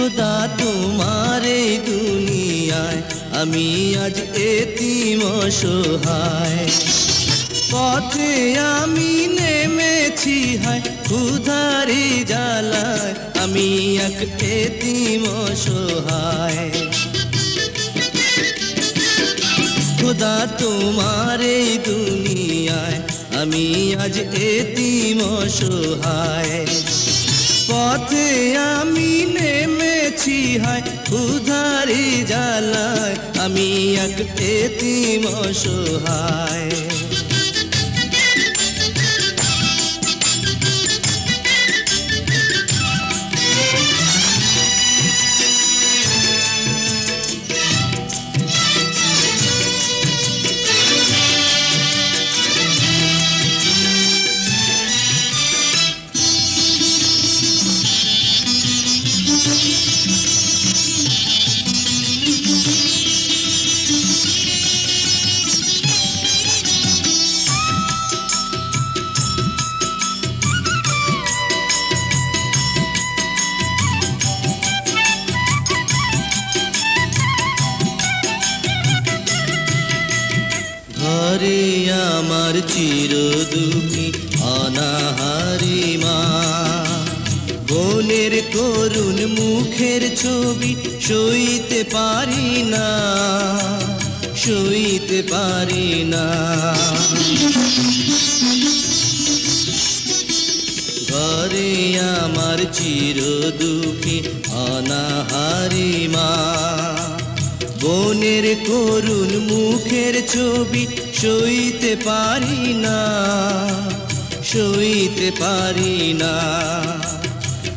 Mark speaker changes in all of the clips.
Speaker 1: খোদা তোমার এই দুনিয়ায়, আমি আজ এতিম অসহায়। পথে আমি নেমেছি হায়, ক্ষুধারি জ্বালায়, আমি এক এতিম অসহায়। খোদা তোমার এই দুনিয়ায়, আমি আজ এতিম অসহায়। পথে আমি হায় ক্ষুধারি জ্বালায় আমি এক এতিম অসহায়। ঘরে আমার চির দুঃখী, অনাহারি মা। বোনের করুণ মুখের ছবি সইতে পারি না, সইতে পারি না। ঘরে আমার চির দুঃখী, অনাহারি মা। বোনের করুণ মুখের ছবি সইতে পারি না, সইতে পারি না।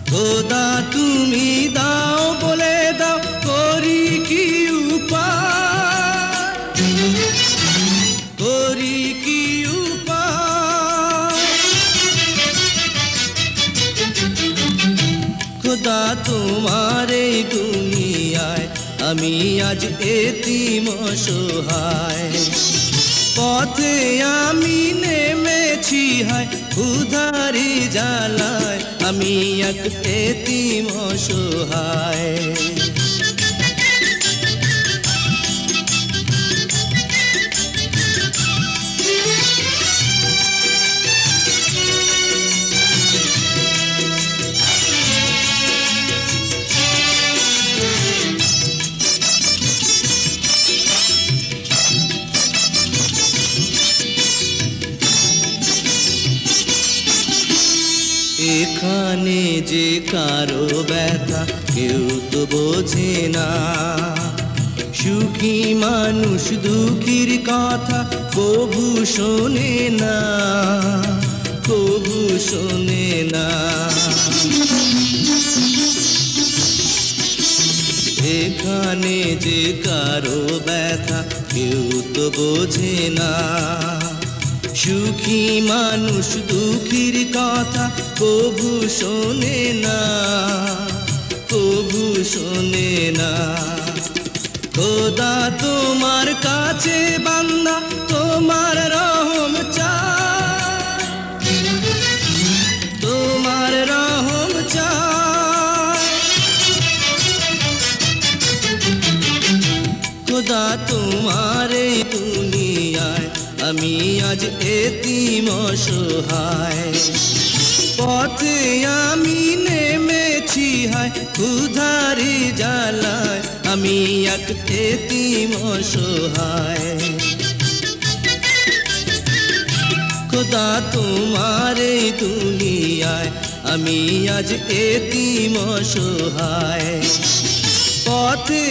Speaker 1: খোদা, তুমি দাও বলে দাও, করি কি খোদা, তোমার এই আমি আজ এতিম অসহায় পথে আমি নেমেছি হায় উধারি জ্বালায় আমি এক এতিম অসহায় এখানে যে কারও ব্যথা, কেউ তো বোঝে না। সুখী মানুষ দুঃখীর কথা কবু শোনে না, কবু শোনে না। এখানে যে কারও ব্যথা, কেউ তো বোঝে না। সুখী মানুষ দুঃখীর কথা কবু শোনে না কবু শোনে না। খোদা তোমার কাছে আমি আজ এতিম অসহায় পথে আমি নেমেছি হায় ক্ষুধারি জ্বালায়, আমি এক এতিম অসহায় খোদা তোমার এই দুনিয়ায়, আমি আজ এতিম অসহায় পথে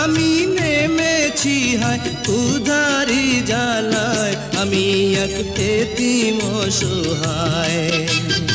Speaker 1: আমি নেমেছি হায় উধারি জ্বালায় আমি এক এতিম অসহায়।